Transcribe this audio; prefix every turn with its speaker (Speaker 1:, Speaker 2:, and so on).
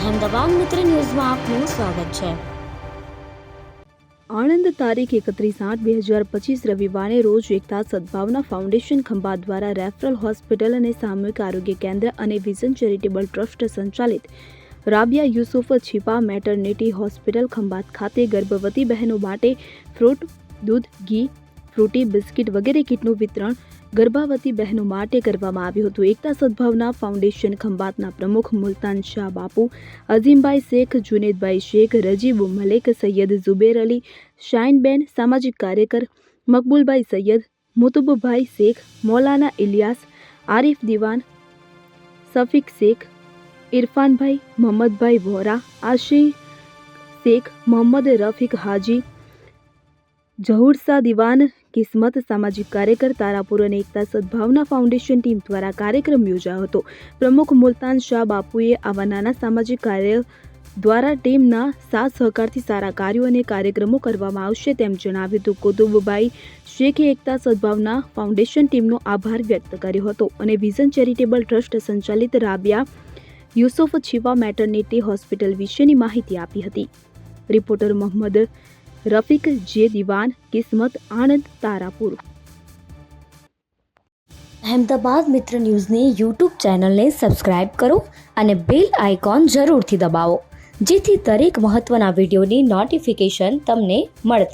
Speaker 1: અહેમદાબાદ મિત્ર ન્યૂઝમાં આપનું સ્વાગત છે.
Speaker 2: આણંદ તારીખ એકત્રીસ આઠ બે હજાર પચીસ રવિવારે રોજ એકતા સદભાવના ફાઉન્ડેશન ખંભાત દ્વારા રેફરલ હોસ્પિટલ અને સામૂહિક આરોગ્ય કેન્દ્ર અને વિઝન ચેરિટેબલ ટ્રસ્ટ સંચાલિત Rabia Yusuf Chhipa maternity hospital Khambhat ખાતે ગર્ભવતી બહેનો માટે ફ્રૂટ, દૂધ, ઘી ફ્રૂટી બિસ્કિટ વગેરે કીટનું વિતરણ ગર્ભાવતી બહેનો માટે કરવામાં આવ્યું હતું. એકતા સદભાવના ફાઉન્ડેશન ખંભાતના પ્રમુખ મુલતાન શાહ બાપુ, અઝીમભાઈ શેખ, જુનેદભાઈ શેખ, રજીબ મલેક, સૈયદ ઝુબેર અલી, શાઇનબેન સામાજિક કાર્યકર, મકબૂલભાઈ સૈયદ, મુતુબભાઈ શેખ, મૌલાના ઇલિયાસ, આરિફ દિવાન, સફીક શેખ, ઇરફાનભાઈ, મોહમ્મદભાઈ વોરા, આશી શેખ, મોહમ્મદ રફીક હાજી જહુરસા દિવાન, કિસ્મત, સામાજિક કાર્યકર, તારાપુર અને એકતા સદભાવના ફાઉન્ડેશન ટીમ દ્વારા કાર્યક્રમ યોજાયો હતો. પ્રમુખ મુલતાન શાહ બાપુએ આવા નાના સામાજિક કાર્ય દ્વારા ટીમના સાથ સહકારથી સારા કાર્યો અને કાર્યક્રમો કરવામાં આવશે તેમ જણાવ્યું હતું. કુતુબભાઈ શેખે એકતા સદભાવના ફાઉન્ડેશન ટીમનો આભાર વ્યક્ત કર્યો હતો અને વિઝન ચેરિટેબલ ટ્રસ્ટ સંચાલિત Rabia Yusuf Chhipa maternity hospital વિશેની માહિતી આપી હતી. રિપોર્ટર મોહમ્મદ રફીક, જે દિવાન, કિસ્મત, આણંદ, તારાપુર.
Speaker 1: અહેમદાબાદ મિત્ર ન્યૂઝની યુટ્યુબ ચેનલને સબસ્ક્રાઇબ કરો અને બેલ આઇકોન જરૂરથી દબાવો, જેથી દરેક મહત્ત્વના વિડીયોની નોટિફિકેશન તમને મળતી